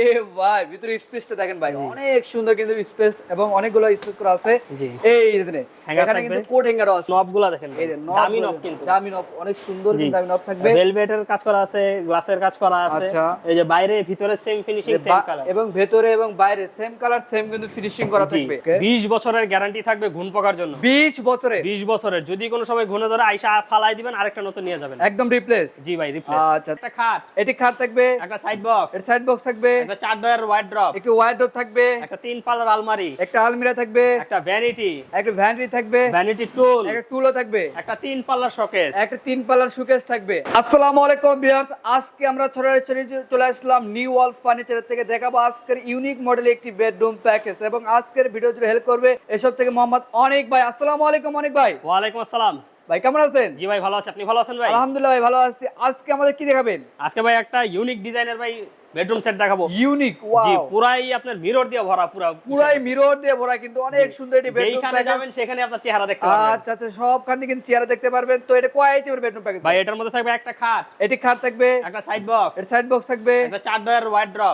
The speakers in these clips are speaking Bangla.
ওরে ভাই ভিতরে স্পেসটা দেখেন ভাই। অনেক সুন্দর কিন্তু স্পেস এবং অনেকগুলো স্পেস করা আছে। এই দেখেন এখানে কিন্তু কোট হ্যাঙ্গারও আছে। নবগুলা দেখেন এই দামি নব কিন্তু। দামি নব অনেক সুন্দর দামি নব থাকবে। ভেলভেটের কাজ করা আছে গ্লাসের কাজ করা আছে। আচ্ছা। এই যে বাইরে ভিতরে সেম ফিনিশিং সেম কালার এবং ভেতরে এবং বাইরে সেম কালার সেম কিন্তু ফিনিশিং করা থাকবে। 20 বছরের গ্যারান্টি থাকবে ঘুণ পোকার জন্য। 20 বছরে 20 বছরের। যদি কোনো সময় ঘুণে ধরে আইসা ফালাই দিবেন আরেকটা নতুন নিয়ে যাবেন। একদম রিপ্লেস জি ভাই রিপ্লেস আচ্ছা। একটা খাট। এটি খাট থাকবে। একটা সাইড বক্স এর সাইড বক্স থাকবে। একটা চার ডয়ার ওয়াইড ড্রপ একটু থাকবে। একটা তিন পাল্লার আলমারি একটা আলমিরা থাকবে। একটা ভ্যানিটি একটা ভ্যানিটি থাকবে। ভ্যানিটি টুল একটা টুলও থাকবে। একটা তিন পাল্লার শোকেস একটা তিন পাল্লার সুকেস থাকবে। আসসালামু আলাইকুম ভিউয়ার্স আজকে আমরা ছড়াছড়ি চলে আসলাম নিউ ওয়াল ফার্নিচার থেকে। দেখাবো আজকের ইউনিক মডেলের একটি বেডরুম প্যাকেজ এবং আজকের ভিডিও জুড়ে হেল্প করবে এসব থেকে মোহাম্মদ অনেক ভাই। আসসালামু আলাইকুম অনেক ভাই। ওয়ালাইকুম আসসালাম। ভাই কেমন আছেন? জি ভাই ভালো আছে। আপনি ভালো আছেন ভাই? আলহামদুলিল্লাহ ভাই ভালো আছি। আজকে আমাদের কি দেখাবেন? আজকে ভাই একটা ইউনিক ডিজাইনের ভাই বেডরুম সেট দেখাবো। ইউনিক জি পুরাই আপনার মিরর দিয়ে ভরা পুরা পুরাই মিরর দিয়ে ভরা কিন্তু অনেক সুন্দর একটি বেডরুম যেইখানে যাবেন সেখানে আপনার চেহারা দেখতে পারবেন। আচ্ছা আচ্ছা সবখানে কিন্তু চেয়ারে দেখতে পারবেন। তো এটা কয় আইটেমের বেডরুম প্যাকেজ ভাই এটার মধ্যে থাকবে একটা খাট। এটি খাট থাকবে। একটা সাইড বক্স এর সাইড বক্স থাকবে। একটা চার ডয়ার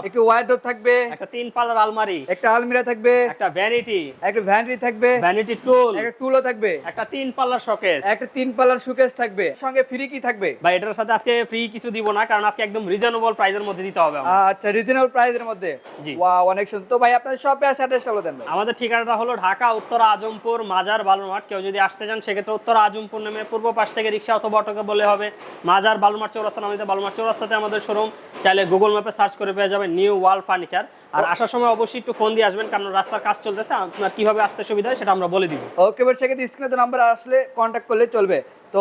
একটু থাকবে। একটা তিন পাল্লার আলমারি। একটা আলমিরা থাকবে। একটা ভ্যানিটি একটা ভ্যানিটি থাকবে। ভ্যানিটি টুল একটা টুলও থাকবে। একটা তিন পাল্লার শোকেস একটা তিন পাল্লার সুকেস থাকবে। সঙ্গে ফ্রি কি থাকবে? ভাই এটার সাথে আজকে ফ্রি কিছু দিব না কারণ আজকে একদম রিজনেবল প্রাইসের মধ্যে দিতে হবে। আচ্ছা রিজনেবল প্রাইসের মধ্যে। জি। ওয়াও অনেক সুন্দর। তো ভাই আপনার শপে আসে অ্যাড্রেসটা বলে দেন আমাদের ঠিকানাটা হলো ঢাকা উত্তর আজমপুর মাজার বালুরমাঠ কেউ যদি আসতে চান সেক্ষেত্রে উত্তর আজমপুর নেমে পূর্ব পাশ থেকে রিক্সা অথবা অটোকে বলে হবে। মাজার বালুরমাঠ চৌরাস্তা নামিতে বালুরমাঠ চৌরাস্তাতে আমাদের শোরুম চাইলে গুগল ম্যাপে সার্চ করে পেয়ে যাবেন নিউ ওয়াল ফার্নিচার আর আসার সময় অবশ্যই একটু ফোন দিয়ে আসবেন কারণ রাস্তার কাজ চলতেছে। আপনার কীভাবে আসতে সুবিধা হয় সেটা আমরা বলে দিব। ওকে সেক্ষেত্রে স্ক্রিনে নাম্বার আসলে কন্ট্যাক্ট করলে চলবে। তো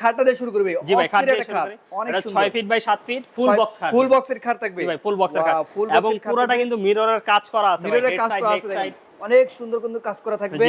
খাটটা দিয়ে শুরু করবে জি ভাই খাট দিয়ে শুরু করি। অনেক সুন্দর। 6 feet by 7 feet full box খাট। ফুল বক্সের খাট থাকবে। জি ভাই ফুল বক্সের খাট। এবং পুরোটা কিন্তু মিররের কাজ করা আছে মিররের কাজ করা আছে। অনেক সুন্দর কিন্তু কাজ করা থাকবে।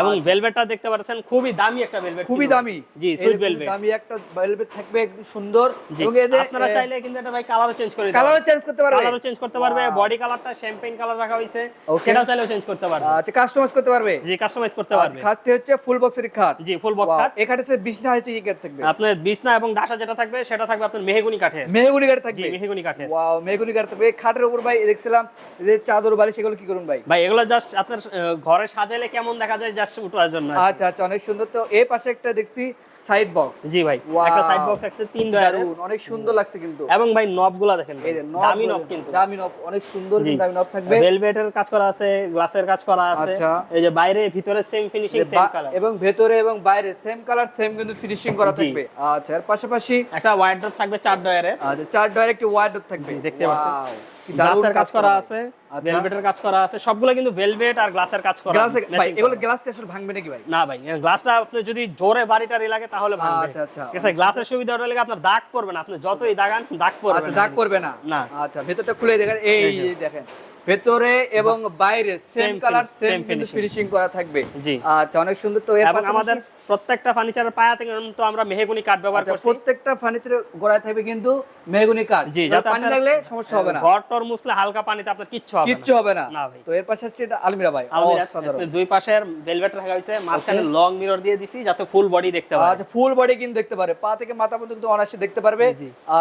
এবং ভেলভেটটা দেখতে পাচ্ছেন খুবই দামি একটা ভেলভেট খুবই দামি। জি সুইট ভেলভেট দামি একটা ভেলভেট থাকবে একদম সুন্দর। এবং এদের আপনারা চাইলে কিন্তু এটা ভাই কালারও চেঞ্জ করে দিতে কালারও চেঞ্জ করতে পারবে। কালারও চেঞ্জ করতে পারবে। বডি কালারটা শ্যাম্পেইন কালার রাখা Okay. সেটাও চাইলেও চেঞ্জ করতে পারবে আচ্ছা কাস্টমাইজ করতে পারবে? জি কাস্টমাইজ করতে আচ্ছা, পারবে। খাটটি হচ্ছে ফুল বক্সের খাট। জি ফুল বক্স খাট। এখানে হচ্ছে বিছনা হচ্ছে কি কাঠ থাকবে? আপনার বিছনা এবং ডাসা যেটা থাকবে সেটা থাকবে আপনার মেহগুনি কাঠে মেহগুনি কাঠ থাকবে? মেহগুনি কাঠে ওয়াও মেহগুনি কাঠ থাকবে। এই খাটের উপর ভাই দেখছিলাম এই যে চাদর বালিশ সেগুলো কি করুন ভাই? ভাই এগুলো জাস্ট আপনার আহ, ঘরে সাজাইলে কেমন দেখা যায়? জাস্ট উঠার জন্য আচ্ছা আচ্ছা অনেক সুন্দর। তো এই পাশে একটা দেখছি সাইড বক্স জি ভাই একটা সাইড বক্স আছে তিন ডয়ারের অনেক সুন্দর লাগছে কিন্তু। এবং ভাই নবগুলা দেখেন দামি নব কিন্তু। দামি নব অনেক সুন্দর দামি নব থাকবে। ভেলভেটের কাজ করা আছে গ্লাসের কাজ করা আছে। আচ্ছা। এই যে বাইরে ভিতরে সেম ফিনিশিং সেম কালার এবং ভেতরে এবং বাইরে সেম কালার সেম কিন্তু ফিনিশিং করা থাকবে। আচ্ছা এর পাশাপাশি একটা ওয়াইড ড্রপ থাকবে চার ডয়ারের আচ্ছা চার ডয়ার একটি ওয়ার্ডরোব থাকবে। দেখতে পাচ্ছেন। গ্লাসের কাজ করা আছে আচ্ছা। ভেলভেটের কাজ করা আছে সবগুলো কিন্তু ভেলভেট আর গ্লাসের কাজ করা গ্লাস ভাই এগুলো গ্লাস কেসর ভাঙবে নাকি ভাই? না ভাই গ্লাসটা আপনি যদি জোরে বাড়িটারি লাগে তাহলে ভাঙবে। আচ্ছা, আচ্ছা। গ্লাসের সুবিধাটা লাগে আপনার দাগ পড়বে না আপনি যতই দাগান দাগ পড়বে আচ্ছা দাগ করবে না। না। আচ্ছা ভেতরটা খুলে দেখেন এই দেখেন। ভেতরে এবং বাইরে সেম কালার সেম। ফিনিশিং করা থাকবে। জি। আচ্ছা অনেক সুন্দর তো এর আমাদের প্রত্যেকটা ফার্নিচারের পায়া থেকে তো আমরা মেহগুনি কাঠ ব্যবহার আচ্ছা, করছি। প্রত্যেকটা ফার্নিচারের গোড়ায় থাকবে কিন্তু মেহগুনি কাঠ জি যাতে পানি লাগলে সমস্যা হবে না। ঘর টর মুছলে হালকা পানিতে আপনার কিচ্ছু হবে কিচ্ছু হবে না। না তো এর পাশে হচ্ছে এটা আলমিরা ভাই অসাধারণ। দুই পাশের ভেলভেট রাখা হয়েছে মাঝখানে লং মিরর দিয়ে দিছি যাতে ফুল বডি দেখতে পারে। আচ্ছা ফুল বডি কিন্তু দেখতে পারে। পা থেকে মাথা পর্যন্ত অনায়াসে দেখতে পারবে।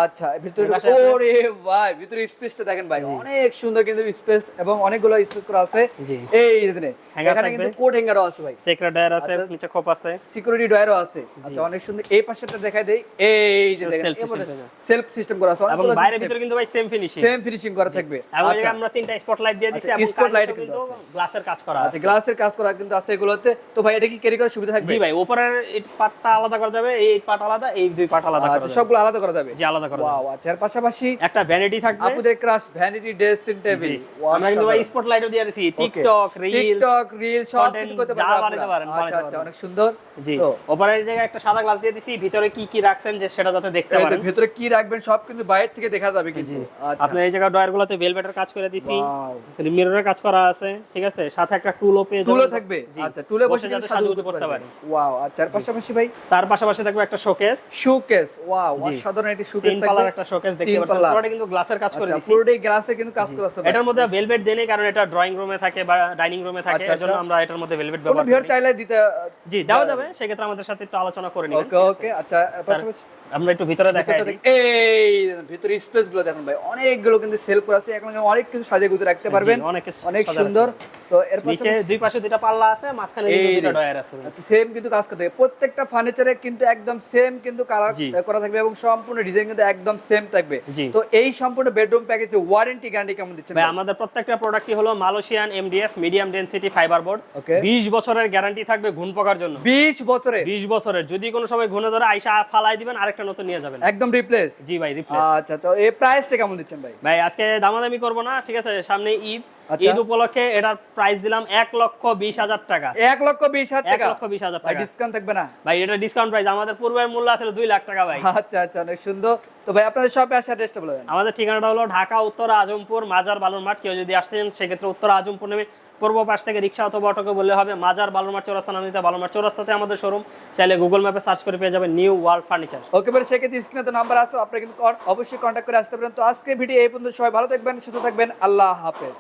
আচ্ছা ভিতরে ওরে ভাই ভিতরে স্পেসটা দেখেন ভাই। অনেক সুন্দর কিন্তু স্পেস এবং অনেকগুলো স্পেস করা আছে। এই এখানে। কিন্তু কোট হ্যাঙ্গারও আছে ভাই। সেক্রেট ডায়ার আছে আচ্ছা। নিচে খোপ আছে। সিকিউরিটি ডয়ারও আছে। আচ্ছা অনেক সুন্দর। এই পাশেটা দেখাই দেই। এই যে দেখেন। সেলফ সিস্টেম করা আছে। এবং বাইরের ভিতরে কিন্তু ভাই সেম ফিনিশিং সেম ফিনিশিং করা থাকবে। আচ্ছা। আমরা তিনটা স্পটলাইট দিয়ে দিছি আচ্ছা, এবং কাঠের কিন্তু গ্লাসের কাজ করা আচ্ছা আছে। গ্লাসের কাজ করা কিন্তু আছে এগুলোতে। তো ভাই এটা কি ক্যারি করার সুবিধা থাকবে? জি ভাই উপরের এই পার্টটা আলাদা করা যাবে এই পার্ট আলাদা এই দুই পার্ট আলাদা করা আচ্ছা যাবে। সবগুলো আলাদা করা যাবে? জি আলাদা করা যাবে। ওয়াও আচ্ছা এর পাশাপাশি একটা ভ্যানিটি থাকবে। আপুদের ক্রাশ ভ্যানিটি ড্রেসিং টেবিল আমরা কিন্তু ভাই স্পটলাইটও দিয়ে দিছি। টিকটক রিল টিকটক রিল সব কিছু করতে পারবেন আচ্ছা আচ্ছা অনেক সুন্দর। জি। তো জায়গায় একটা সাদা গ্লাস দিয়ে দিছি ভিতরে কি কি রাখছেন যে সেটা যাতে দেখতে পারেন। ভেতরে কি রাখবেন সব কিন্তু বাইরে থেকে দেখা যাবে কিন্তু। আপনার এই জায়গা ডয়ার গুলোতে ভেলভেটের কাজ করে দিছি। মিররের কাজ করা আছে ঠিক আছে? সাথে একটা টুলও পেয়ে টুলও থাকবে? আচ্ছা টুলে বসে বসে সাজুগুজু করতে পারে। ওয়াও আচ্ছা এর পাশাপাশি ভাই? তার পাশাপাশি থাকবে একটা শোকেস শোকেস ওয়াও অসাধারণ একটি শোকেস থাকবে। পাল্লার একটা শোকেস দেখতে পাচ্ছেন। পুরোটা কিন্তু গ্লাসের কাজ করে দিছি। পুরোটাই গ্লাসে কিন্তু কাজ করা আছে। এটার মধ্যে ভেলভেট দেনে কারণ এটা ড্রয়িং রুমে থাকে বা ডাইনিং রুমে থাকে আচ্ছা, এজন্য আচ্ছা। আমরা এটার মধ্যে ভেলভেট ব্যবহার করি। চাইলে দিতে জি দেওয়া যাবে সেক্ষেত্রে আমাদের সাথে একটু আলোচনা করে নিবেন। ওকে ওকে আচ্ছা আমরা একটু ভিতরে দেখাই এই ভিতরে স্পেসগুলো দেখুন ভাই অনেকগুলো কিন্তু সেল করা আছে এখন অনেক কিছু সাজিয়ে গুজে রাখতে পারবেন। অনেক অনেক সুন্দর। তো এর নিচে পাশে দুই পাশে দুইটা পাল্লা আছে মাঝখানে যে। ডয়ার আছে। আচ্ছা সেম কিন্তু কাজ করতে প্রত্যেকটা ফার্নিচারে কিন্তু একদম সেম কিন্তু কালার করা থাকবে এবং সম্পূর্ণ ডিজাইন কিন্তু একদম সেম থাকবে। তো এই সম্পূর্ণ বেডরুম প্যাকেজে ওয়ারেন্টি গ্যারান্টি কেমন দিচ্ছেন ভাই? আমাদের প্রত্যেকটা প্রোডাক্টই হলো Malaysian MDF medium density fibre board Okay. 20 বছরের গ্যারান্টি থাকবে ঘুণ পোকার জন্য। 20 বছরে 20 বছরের। যদি কোনো সময় ঘুরে ধরে আইসা ফালাই দিবেন আরেকটা নতুন নিয়ে যাবেন। একদম রিপ্লেস জি ভাই রিপ্লেস আচ্ছা তো এই প্রাইসটা কেমন দিচ্ছেন ভাই? ভাই আজকে দামাদামি করব না ঠিক আছে? সামনে ঈদ। ঈদ উপলক্ষে এটার প্রাইস দিলাম এক লক্ষ বিশ হাজার টাকা। এক লক্ষ বিশ হাজার টাকা? লক্ষ বিশ হাজার টাকা। ডিসকাউন্ট থাকবে না। ভাই এটা ডিসকাউন্ট প্রাইস আমাদের পূর্বের মূল্য দুই লাখ টাকা ভাই। আচ্ছা আচ্ছা অনেক সুন্দর। তো ভাই আপনাদের শপে আসার অ্যাড্রেসটা বলে দেন। আমাদের ঠিকানাটা হলো ঢাকা উত্তর আজমপুর মাজার বালুর মাঠ কেউ যদি আসতে চান সেক্ষেত্রে উত্তর আজমপুর নেমে পূর্ব পাশ থেকে রিক্সা অথবা অটোকে বললে হবে। মাজার বালুর মাঠ চৌরাস্তা নামিতে বালুর মাঠ চৌরাস্তাতে আমাদের শোরুম চাইলে গুগল ম্যাপে সার্চ করে পেয়ে যাবেন নিউ ওয়ার্ল্ড ফার্নিচার ওকে ভাই সেক্ষেত্রে স্ক্রিনে তো নাম্বার আছে। আপনি কিন্তু অবশ্যই কন্ট্যাক্ট করে আসতে পারেন। তো আজকে ভিডিও এই পর্যন্ত। সবাই ভালো থাকবেন সুস্থ থাকবেন। আল্লাহ হাফেজ।